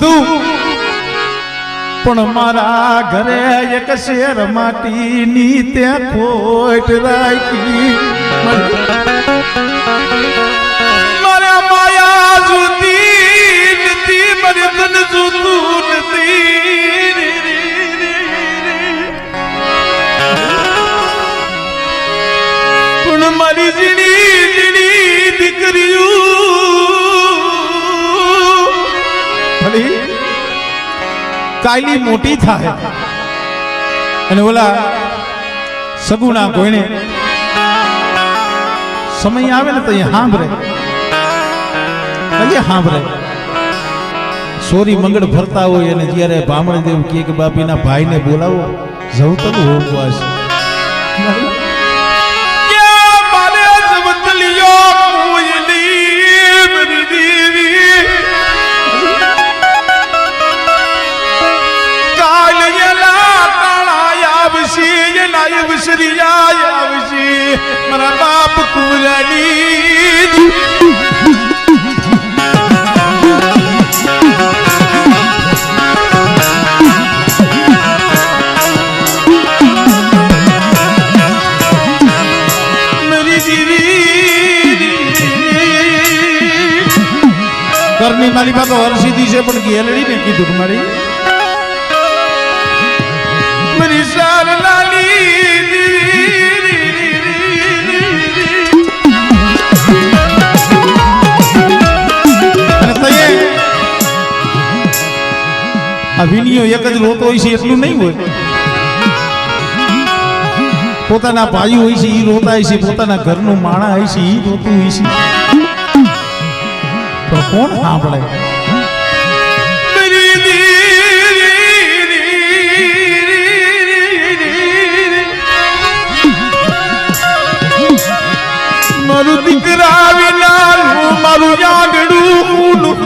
કીધું. પણ મારા ઘરે એક શેર માટીની ત્યાં ખોટ રાખી. મારા માયા જુદી નથી મારે ધન જુદું નથી. પણ મારી જીણી જીણી દીકરીઓ કાયલી મોટી થાય. અને ઓલા સગુણા કોઈને સમય આવે ને તો એ સાંભળે હજી સાંભળે સોરી મંગળ ભરતા હોય અને જ્યારે ભામણ દેવ કે, બાપીના ભાઈને બોલાવો, જવું તો હોમવાસ મારા બાપ કુરાની. મેરી દીદી. ઘરની મારી પાસે હરસીધી છે, પણ ગેલડી ને કીધું મારી. મારી સાર એક જ રોતો હોય છે, એટલું નહીં હોય. પોતાના ભાઈ હોય છે એ રોતા હોય છે, પોતાના ઘરનું માણા હોય છે એ રોતું હોય છે. તો કોણ સાંભળે? મારું દીકરા વિના મારું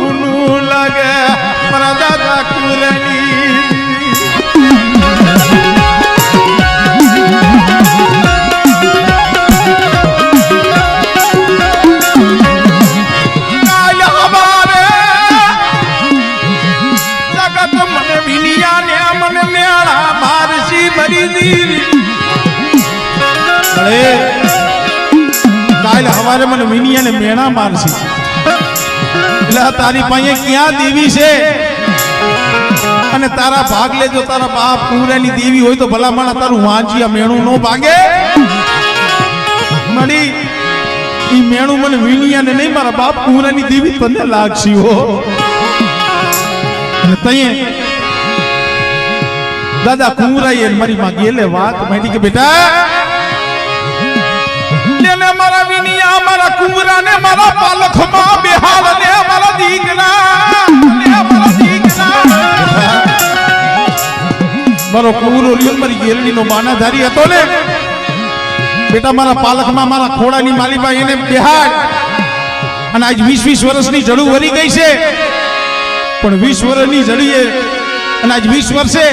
ઊનું લાગે. મારા કાલ મને વિનિયા ને મેણા મારશે. એટલે તારી પાસે ક્યાં દેવી છે? અને તારા ભાગ લેજો, તારા બાપ પૂરેની દેવી હોય તો ભલા માણા તારું વાંચિયા મેણું નો ભાગે. મળી એ મેણું મને વીણિયા ને નહીં, મારા બાપ પૂરાની દેવી તને લાગશી, હો. અને તઈએ, દાદા કુંવરાઈએ મારી માં ગેલે વાત માંડી કે બેટા કુવરાને મારા કુંવરા ને મારા ને મારા દીકરા, ને મારા દીકરા. મારો કુંવરો લ્યો મારી નો માનાધારી હતો ને. બેટા, મારા પાલખમાં મારા ખોડાની માલીબા એને બેહાડ. અને આજ વીસ વીસ વર્ષની જડું વરી ગઈ છે. પણ વીસ વર્ષની જડીએ અને આજ વીસ વર્ષે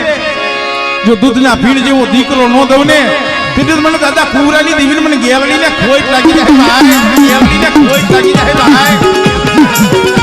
જો દૂધના ભીડ જેવો દીકરો ન દઉં ને કીધું મને, દાદા કુવરાની દેવીને મને ગેલડીને ખોટ લાગી જાય, ભાઈ. ગેલડીને ખોટ લાગી જાય, ભાઈ.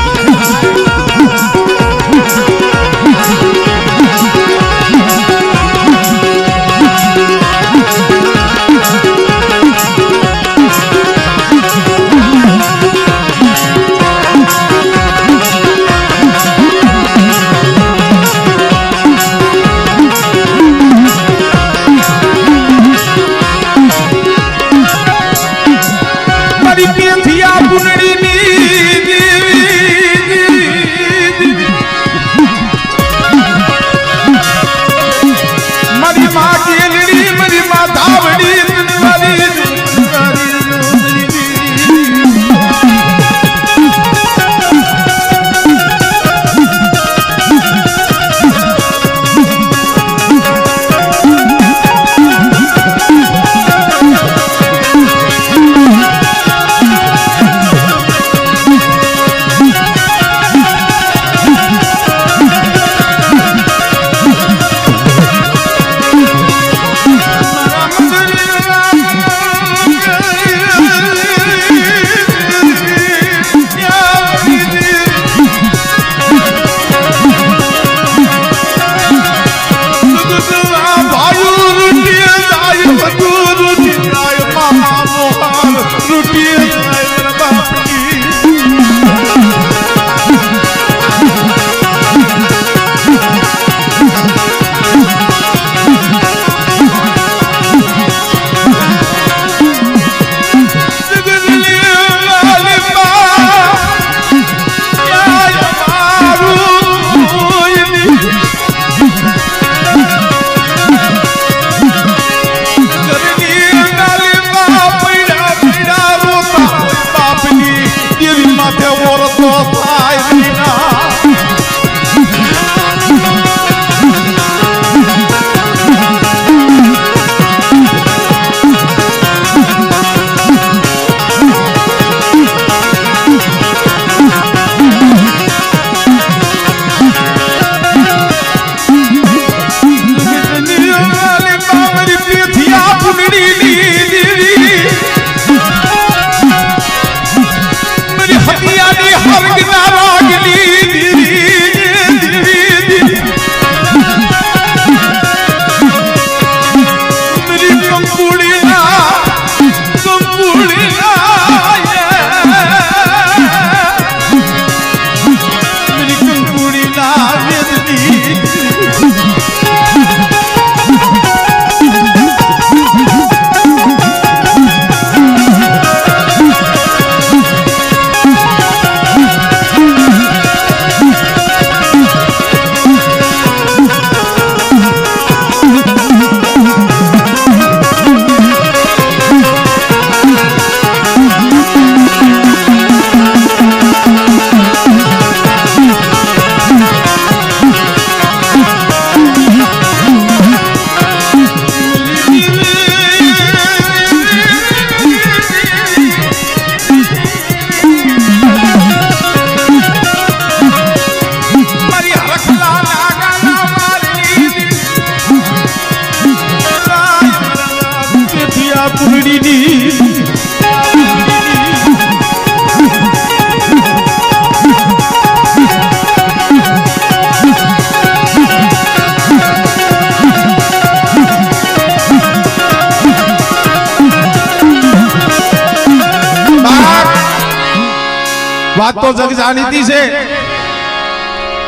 વાત તો જગ જાણીતી છે.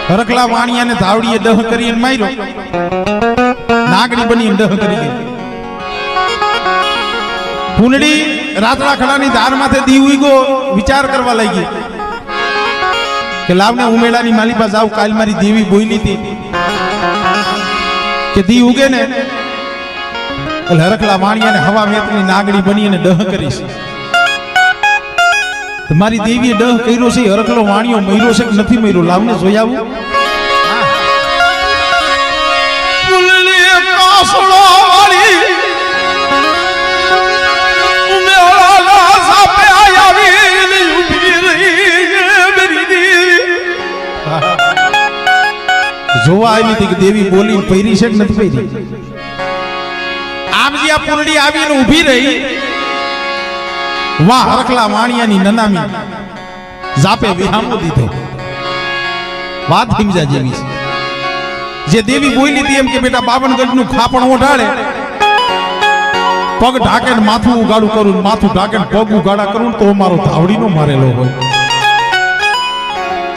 હરકલા વાણિયાને ધાવડીએ દહ કરીને માર્યો. નાગડી બની દહ કરી ગઈ કુંડળી રાતડા ખડાની ધારમાંથી દી ઉઈગો, વિચાર કરવા લાગી. કે લાવને ઉમેડાની માલી પાસે આવ કાલ મારી દેવી બોલી હતી કે દી ઉગે ને, એટલે હરકલા વાણિયાને હવા વેતની નાગડી બની અને દહ કરીશ. મારી દેવીએ દહ કર્યો છે હરકલો વાણિયો મર્યો છે કે નથી મર્યો લાવને જોઈ આવું. જોવા આવી હતી કે દેવી બોલી પહેરી છે કે નથી પહેરી? આમ જે આ પુરડી આવીને ઊભી રહી વાહ હરકલા વાણિયાની નનામી. જાપે વિહામો દીધો. વાત હિમજા જેવી છે. જે દેવી બોલી હતી એમ કે બેટા બાવનગઢનું ખાપણ ઓઢાડે. પગ ઢાકે માથું ઉગાડું કરું, માથું ઢાકે પગ ઉગાડા કરું તો મારો ધાવડીનો મારેલો હોય.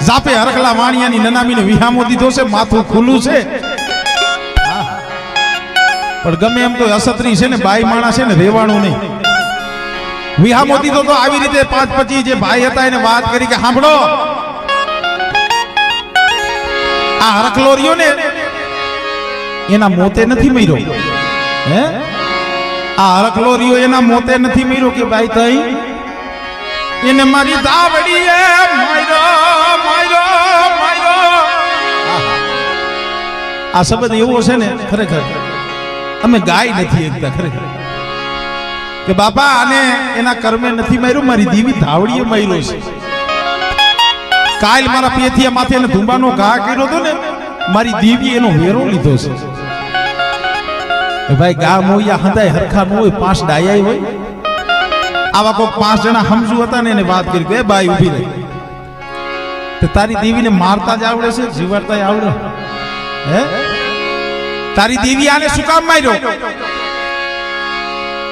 જાપે હરકલા વાણિયાની નનામીને વિહામો દીધો છે, માથું ખુલ્લું છે. પણ ગમે એમ તો અસત્રી છે ને, બાઈ માણા છે ને, રેવાણું નહીં. વિહામો દીધો તો આવી રીતે પાંચ પછી જે ભાઈ હતા એને વાત કરી કે સાંભળો. આ હરખલો રહ્યો ને એના મોતે નથી મર્યો. હે? આ હરખલો રહ્યો એના મોતે નથી મર્યો કે ભાઈ તઈ એને મારી દાવડીએ માર્યો માર્યો માર્યો. આ શબ્દ એવો છે ને ખરેખર. અમે ગાય નથી એકતા ખરેખર. કે બાપા, આને એના કર્મે નથી માર્યું, મારી દીવી ધાવડીએ માર્યો છે. કાલ મારા પેથિયા માથે એને ધુંબાનો ઘા કર્યો હતો ને, મારી દીવી એનો વેરો લીધો છે. ભાઈ, ગા મોયા યા હરખા ન હોય, પાંચ ડાયા હોય. આવા કોઈ પાંચ જણા સમજુ હતા ને એને વાત કરી કે ભાઈ ઊભી રહી. તે તારી દેવીને મારતા જ આવડે છે, જીવાડતા આવડે. હે? તારી દેવી આને શું કામ માર્યો?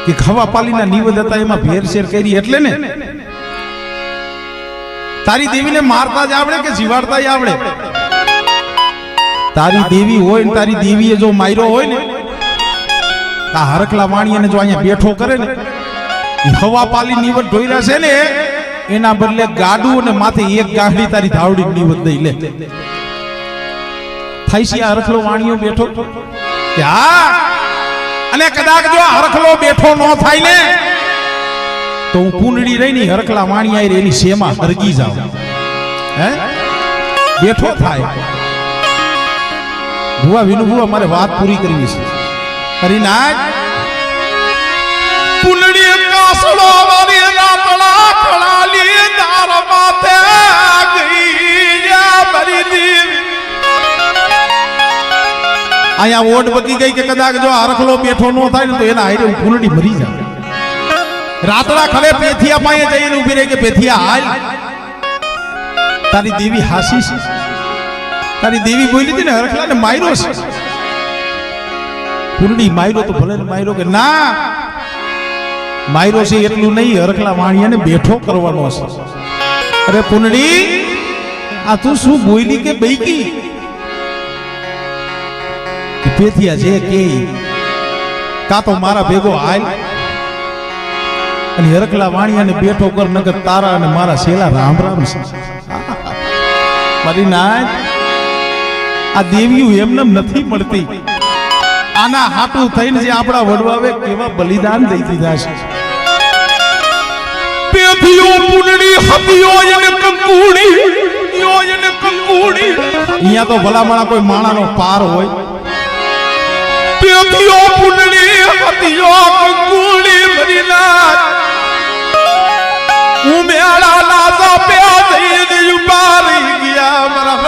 કે ખવા નિવેદ હતા એમાં ભેરસેર કરી એટલે ને? તારી દેવીને મારતા જ આવડે કે જીવાડતા આવડે? તારી દેવી હોય ને તારી દેવીએ જો માર્યો હોય ને આ હરકલા વાણીને જો અહીંયા બેઠો કરે ને હવા પાલી નિવત ઢોયરા છે ને, એના બદલે ગાડું અને માથે એક ગાંઠી તારી ધાવડી નિવત દઈ લે. થાય છે આ હરખલો વાણીઓ બેઠો? કે હા અને કદાચ જો હરખલો બેઠો ન થાય ને, તો હું પૂંડડી રહી ની હરખલા વાણી આવી એની શેમાં હરગી જાઉં. હે? બેઠો થાય. ભુવા વિનુ, ભુવા, મારે વાત પૂરી કરવી છે. હરિનાથ ફૂલની કાસળો વાળી રાતડા ખડાલી દાર માથે ગઈ મેરી દેવી. અહીંયા ઓટ બકી ગઈ કે કદાચ જો હરખલો બેઠો ન થાય ને તો એના હારે હું ફૂલડી મરી જાય રાતડા ખલે પેથિયા પાસે જઈને ઊભી રહી કે પેથિયા હાલ. તારી દેવી હાસી છે તારી દેવી બોલી હતી ને હરખલાને માયરો છે. ફૂલડી માયરો તો ભલે ને માર્યો કે, ના, માયરો છે એટલું નહીં, હરખલા વાણિયાને બેઠો કરવાનો છે. અરે પુનડી આ તું શું બોલી કે, બૈકી? પેથિયા જે કે કા તો મારા ભેગો હાલ. અને હરકલા વાણિયાને બેઠો કર નગર તારા અને મારા શેલા રામ રામ મારી નાય આ દેવીઓ એમને નથી મળતી. આના હાટું થઈને જે આપણા વડવાવે કેવા બલિદાન દઈ દીધા છે. પેથીઓ ફૂલડી હતિયો એને કંકુડી, યો એને કંકુડી. અહીંયા તો ભલામણા કોઈ માણાનો પાર હોય. ફૂલડી હતિયો કંકુડી મરીનાથ. ઉમેળા લાજા પે જઈને ઊભા રહી ગયા મારા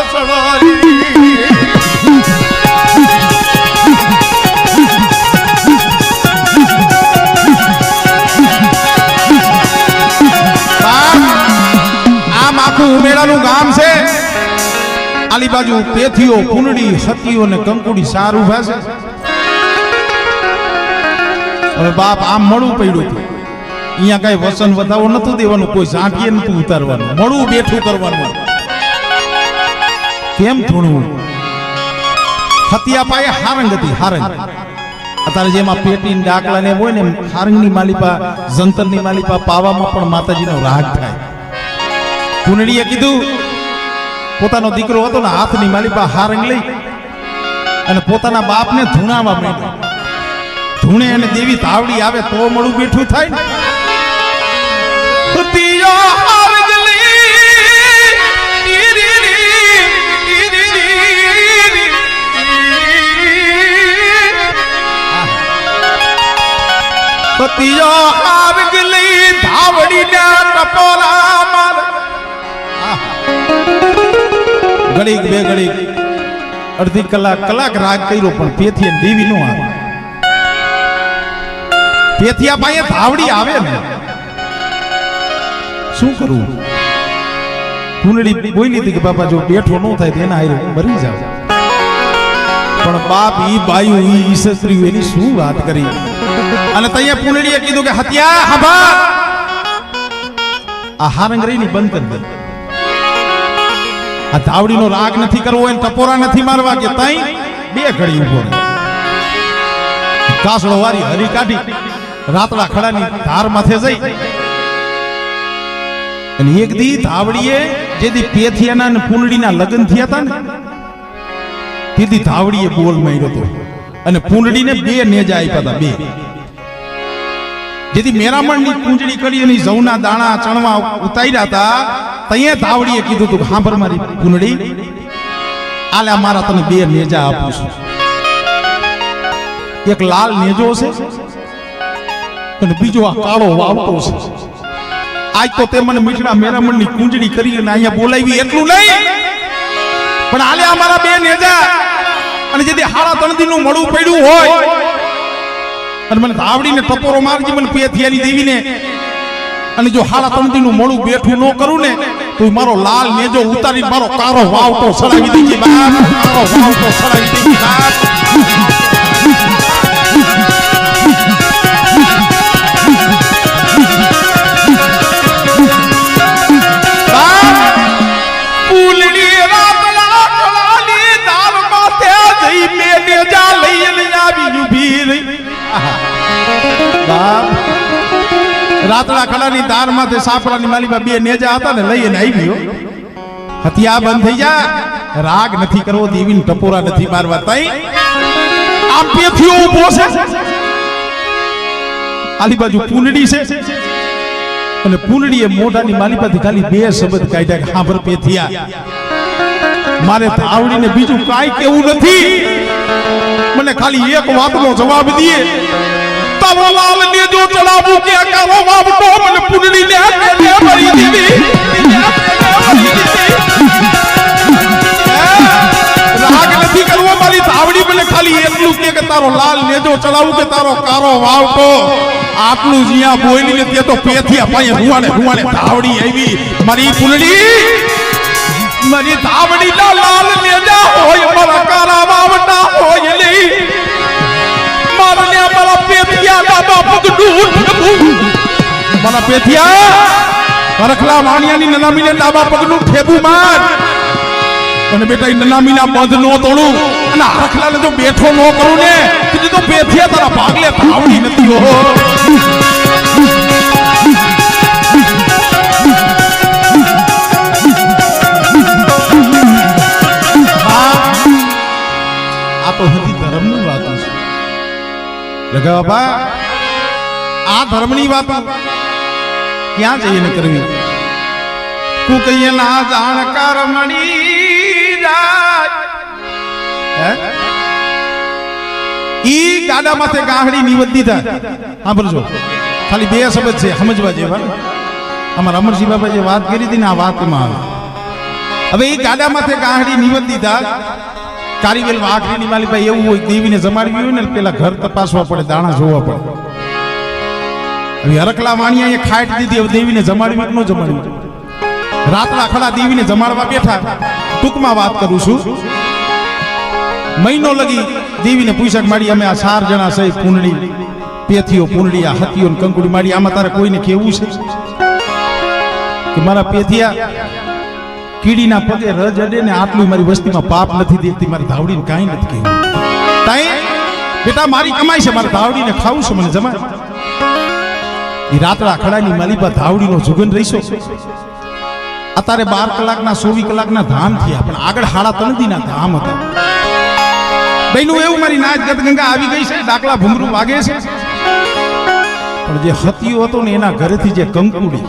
આખું ઉમેરાનું ગામ છે. આલી બાજુ પેથીઓ કુંડળી સતીઓ ને કંકુડી સારું છે હવે બાપ આમ મળું પડ્યું હતું. અહીંયા કઈ વસન વધાવો નતું દેવાનું, કોઈ સાંભીએ નતું ઉતારવાનું. મળું બેઠું કરવાનું. કેમ થોડું હતિયા પાયે હારંગ હતી, હારંગ. અત્યારે જેમાં પેટી ડાકલા ને હોય ને હારંગની માલિપા, જંતરની માલિપા, પાવામાં પણ માતાજીનો રાગ થાય. કુંડળીએ કીધું, પોતાનો દીકરો હતો ને, હાથની માલિપા હારંગ લઈ અને પોતાના બાપને ધૂણાવા માંડ્યો. ધૂણે અને દેવી તાવડી આવે તો મળું બેઠું થાય ઘડીક બે ઘડીક અડધી કલાક કલાક રાગ કર્યો પણ તેથી દેવી નો આવે. પેથિયા પાસે ધાવડી આવે ને. શું કરું? કુંડળી બોલી હતી કે બાપા, જો બેઠો ન થાય તો એના મરી જાવ પણ બાપ ઈ બાયુ, ઈ ઈસત્રીઓ એની શું વાત કરી? અને તૈયા પુંડળીએ કીધું કે, હત્યા હભા આ હારંગરીની બંધ કરી દે. આ ધાવડીનો રાગ નથી કરવો હોય ને ટપોરા નથી મારવા કે તઈ બે ઘડી ઊભો રહે. વારી હરી કાઢી. રાતડા ખડાની ધાર માથે જઈ. અને એક દી ધાવડીએ જે દી પેથિયાના અને પુંડળીના લગ્ન થયા હતા ને, તે દી ધાવડીએ બોલ માર્યો હતો અને પુંડળીને બે નેજા આપ્યા હતા બે. જેથી મેરામણની પૂંજડી કરી અને જવના દાણા ચણવા ઉતાર્યા હતા તઈએ ધાવડીએ કીધું તું હાંભર મારી પૂંડળી આલે મારા તને બે નેજા આપું છું. એક લાલ નેજો છે અને બીજો આ કાળો વાવટો છે. આજ તો તે મને મીઠડા મેરામણની કુંજડી કરી અને અહીંયા બોલાવી એટલું નહીં. પણ આલે અમારા બે નેજા અને જેથી હાડા ત્રણનું મળવું પડ્યું હોય અને મને ધાવડીને ટપોરો મારજી મને પેથિયાની દેવીને. અને જો હાડા ત્રણનું મોડું બેઠું ન કરું ને તો મારો લાલ નેજો ઉતારી મારો કારો વાવટો સડાવી દેજે બાપ. કારો વાવટો સડાવી દેજે બાપ, રાતડા ખડાની તાર માથે સાપડાની માલીમાં બે નેજા હતા ને લઈને ગયો. હથિયા બંધ થઈ જા રાગ નથી કરવો, દેવીને ટપોરા નથી મારવા તઈ. આમ પેથીઓ ઊભો છે. આલી બાજુ પૂનડી છે. અને પૂનડીએ મોઢાની માલિપાથી ખાલી બે શબ્દ કાઢ્યા કે હાંભર પેથિયા. મારે આવડીને બીજું કાંઈ કેવું નથી. મને ખાલી એક વાતનો જવાબ દે લાલ ને જો ચલાવું કે કાવાવાવ વાવટો મને પુનડી ને લે મરી દીવી તારો લાલ નેજો કારો વાવટો આટલું જ્યાં બોલી ને તે તો પેથિયા પાયે આવી. મારી ધાવડી લાલ ને હોય, મારા કારા વાવટા હોય મારા ને મારા પેપિયા ના બાપક ડૂબ મારા પેથિયા પરખલા વાણિયાની નનામીને ડાબા પગનું ઠેબુ માર અને બેટા એ નનામીના બંધ નો તોડું અને આ રખલાને જો બેઠો નો કરું ને તો તો પેથિયા તારા ભાગલે ભાવડી નથી હો આ તો હતી લગા બાપા. આ ધર્મની વાતો ક્યાં જઈને કરવી? તું કહીએ ના જાણકાર મળી જાય. હે? ઈ ગાડા માથે ગાહડી નિવદ દીધા સાંભળજો ખાલી બે શબ્દ છે સમજવા જેવા. અમારા અમરસિંહ બાબા જે વાત કરી હતી ને આ વાતમાં. આવે હવે ઈ ગાડા માથે ગાહડી નિવદ દીધા કારીવેલ વાઘરીની માલી ભાઈ એવું હોય, દેવીને જમાડવી હોય ને, પેલા ઘર તપાસવા પડે, દાણા જોવા પડે. હવે હરકલા વાણિયા અહીંયા ખાટ દીધી, હવે દેવીને જમાડવી કે ન જમાડવી રાતલા ખડા દેવીને જમાડવા બેઠા. ટૂંકમાં વાત કરું છું. મહિનો લગી દેવીને પૂછક માડી અમે આ ચાર જણા છે કુંડળી પેથીઓ પૂંડળીયા હતીઓ ને કંકુડી માડી આમાં તારે કોઈને કેવું છે? કે મારા પેથિયા કીડીના પગે રજ અડે ને આટલું મારી વસ્તીમાં પાપ નથી દેતી, મારી ધાવડીને કાંઈ નથી કહેવું. તાઈ, બેટા, મારી કમાઈ છે, મારે ધાવડીને ખાવું છે, મને જમાય એ રાતડા ખડાની માલિબા ધાવડીનો જુગન રહીશો. અત્યારે બાર કલાકના, સોવી કલાકના ધામ થયા, પણ આગળ હાડા તનદીના ધામ હતા. બહેનું એવું મારી નાચ ગત ગંગા આવી ગઈ છે, ડાકલા ભૂંગરું વાગે છે. પણ જે હતીઓ હતો ને એના ઘરેથી જે કંકુડી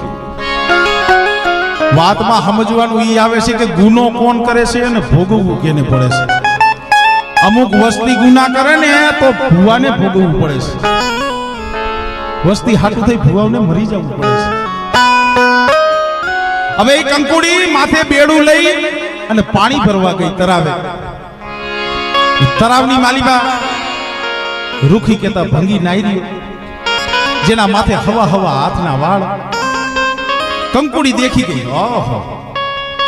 વાતમાં સમજવાનું ઈ આવે છે કે ગુનો કોણ કરે છે અને ભોગવવું કેને પડે છે? અમુક વસ્તી ગુના કરે ને તો ભુવાને ભોગવવું પડે છે. વસ્તી હાટું થઈ ભુવાઓને મરી જવું પડે છે. હવે એ કંકુડી માથે બેડું લઈ અને પાણી ભરવા ગઈ તરાવે. તરાવની માલિકા રૂખી કેતા ભંગી નાઈ જેના માથે હવા હવા હાથના વાળ કંકુડી દેખી ગઈ. ઓહો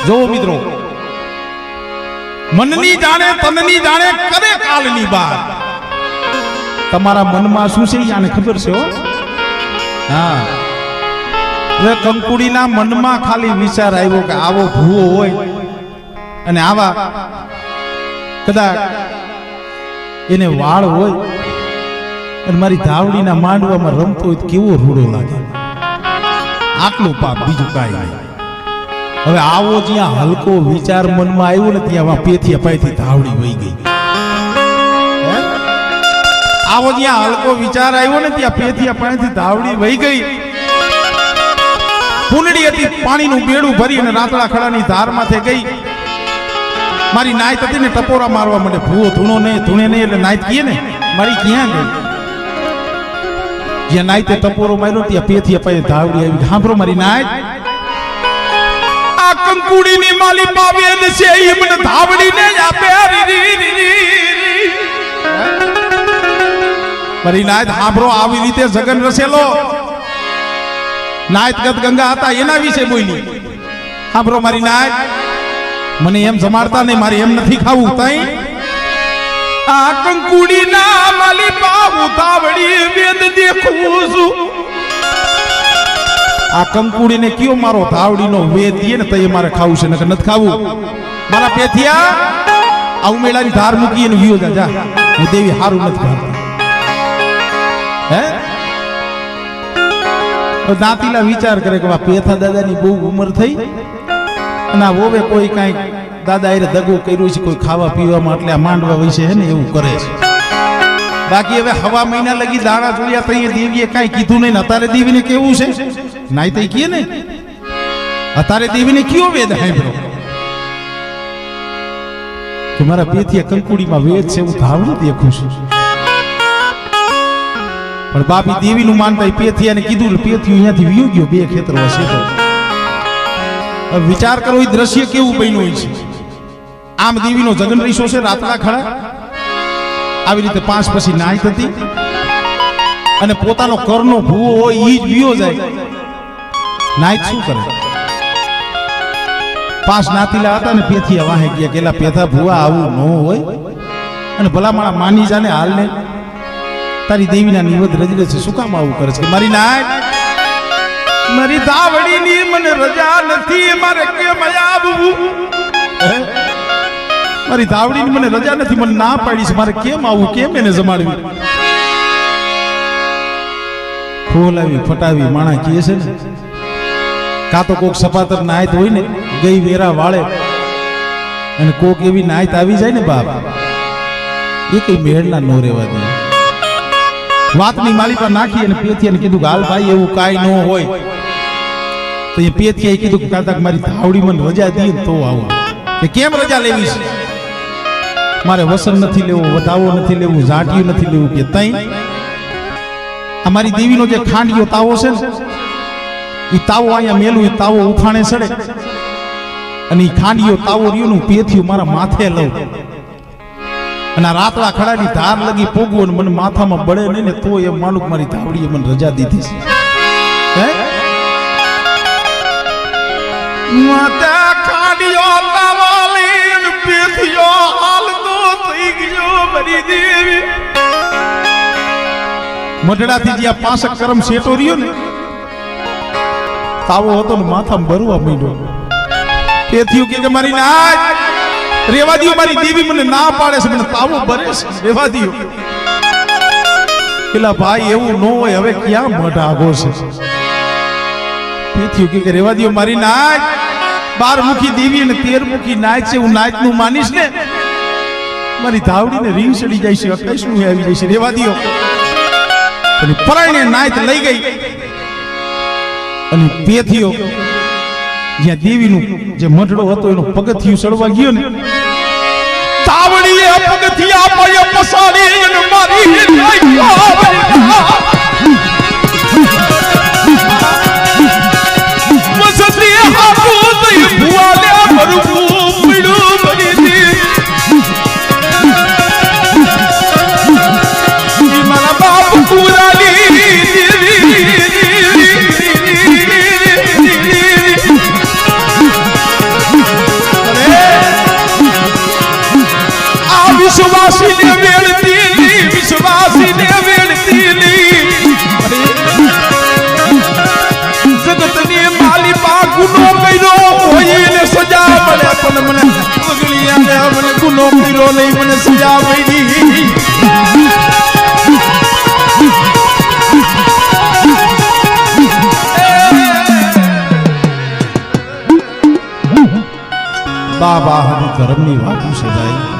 જો મિત્રો મનની જાણે તનની જાણે કરે કાલની બાર તમારા મનમાં શું છે આને ખબર છે હો? હા. હવે કંકુડીના મનમાં ખાલી વિચાર આવ્યો કે આવો ભૂવો હોય અને આવા કદાચ એને વાળ હોય અને મારી ધાવડીના માંડવામાં રમતો હોય કેવો રૂડો લાગે? આટલું પાપ બીજું કાંઈ હવે આવો જ્યાં હલકો વિચાર મનમાં આવ્યો ને ત્યાં પેથી અપાયથી ધાવડી વહી ગઈ? આવો જ્યાં હલકો વિચાર આવ્યો ને ત્યાં પેથી અપાયથી ધાવડી વહી ગઈ. ફૂલડી હતી, પાણીનું બેડું ભરી અને રાતળા ખડાની ધાર માથે ગઈ. મારી નાયત હતી ને ટપોરા મારવા માટે ભૂવો ધૂણો નહીં, ધૂણે નહીં એટલે નાયત કીએ ને. મારી ક્યાં ગઈ? જ્યાં નાયતે ટપોરો માર્યો ત્યાં પેથી અપાય ધાવડી આવી. હાંભરો મારી નાય આ કંકુડીની માલી પાવેલ છે ઈ મને ધાવડીને આપે. મારી નાયત હાંભરો, આવી રીતે જગન રસેલો. નાયત ગત ગંગા હતા, એના વિશે બોલી. હાંભરો મારી નાય મને એમ જમાડતા નહીં, મારે એમ નથી ખાવું તઈ. આ કંકુડીના માલી પાવું ધાવડી વેદ દેખું છું. આ કંકુડીને કયો મારો ધાવડીનો વેદ દે ને તય મારે ખાવું છે, નકર નથી ખાવું. મારા પેથિયા આ ઉમેલાની ધાર મૂકી અને વિયો જા હું દેવી હારું નથી ભાવતી. હે? દાંતીલા વિચાર કરે કે પેથા દાદાની બહુ ઉંમર થઈ. અને આ વોવે કોઈ કાંઈ દાદા એ દગો કર્યો છે, કોઈ ખાવા પીવામાં એટલે આ માંડવા વિશે હે ને એવું કરે છે. બાકી હવે હવા મહિના લગી દાણા જોડ્યા તઈએ દેવીએ કાંઈ કીધું નહીં અતારે દેવીને કેવું છે? નાઈ તઈ કીએ ને? અત્યારે દેવીને કયો વેદ સાંભળો? કે મારા પેથી કંકુડીમાં વેદ છે હું ધાવડું દેખું છું પણ બાપી દેવીનું માનતા પેથિયાને કીધું પેથી અહીંયાથી વિયો ગયો બે ખેતરો હશે તો વિચાર કરો એ દ્રશ્ય કેવું બન્યું હોય છે? આમ દેવીનો જગન રીસો છે રાતના ખડા આવી રીતે પાંચ પછી નાય થતી. અને પોતાનો કરનો ભૂવો હોય ઈ જ વિયો જાય. નાય શું કરે? પાંચ નાતીલા હતા ને પેથી વાહે ગયા કેલા પેથા ભૂવા આવું ન હોય. અને ભલા મારા માની જાને હાલ ને તારી દેવીના નિવદ રજડે છે શું કામ આવું કરે છે? મારી નાય મારી ધાવડીની મને રજા નથી મારે કેમ આવવું? મારી ધાવડીની મને રજા નથી, મને ના પાડી મારે કેમ આવું, કેમ એને જમાડવી? ફોલાવી ફટાવી, માણા કહે છે ને, કાં તો કોક સપાતર નાયત હોય ને, ગઈ વેરા વાળે, અને કોક એવી નાયત આવી જાય ને બાપ, એ કઈ મેળના નો રહેવા દે. વાતની માલી પર નાખી અને પેથિયાને કીધું કે, હાલ ભાઈ, એવું કાંઈ ન હોય. તો એ પેથી કીધું કે કાકા મારી ધાવડી મને રજા દે તો આવું. કે કેમ રજા લેવી છે? મારે વસન નથી લેવું, વધાવો નથી લેવું ઝાટિયું નથી લેવું કે તઈ. અમારી દેવીનો જે ખાંડિયો તાવો છે ને એ તાવો અહીંયા મેલું એ તાવો ઉફાણે સડે. અને એ ખાંડિયો તાવો રહ્યું પેથિયું મારા માથે લઉં. અને આ રાતડા ખડાની ધાર લગી પોગવું અને મને માથામાં બળે નહીં ને તો એમ માનું મારી ધાવડીએ મને રજા દીધી છે. માતા ખાડીઓ તાવાલી ને પેથિયો મઢડાથી જ્યાં પાસક કરમ સેટો રહ્યો ને, તાવો હતો ને માથામાં ભરવા માંડ્યો. તેથી કે મારી નાચ રેવા દ્યો, મારી દેવી મને ના પાડે છે, મને તાવો ભરે છે, રેવા દ્યો. પેલા ભાઈ, એવું ન હોય, હવે ક્યાં મઢ આગો છે? તેથી કે રેવા દીયો, મારી નાચ બાર મુખી દેવી અને તેર મુખી નાચ છે, હું નાચનું માનીશ ને મારી ધાવડીને રીંગ ચડી જાય છે. અકસ્માત આવી જાય છે રેવા દ્યો. અને પરાયણે નાયત લઈ ગઈ. અને પેથીઓ જ્યાં દેવીનું જે મઢડો હતો, એનો પગથિયું સડવા ગયો ને. તાવડીએ પગથિયા પાય પસાડી મારી નાખ્યા. કર્યો નહીં મને સજા મળી બા બા ધર્મની વાતું છે ભાઈ.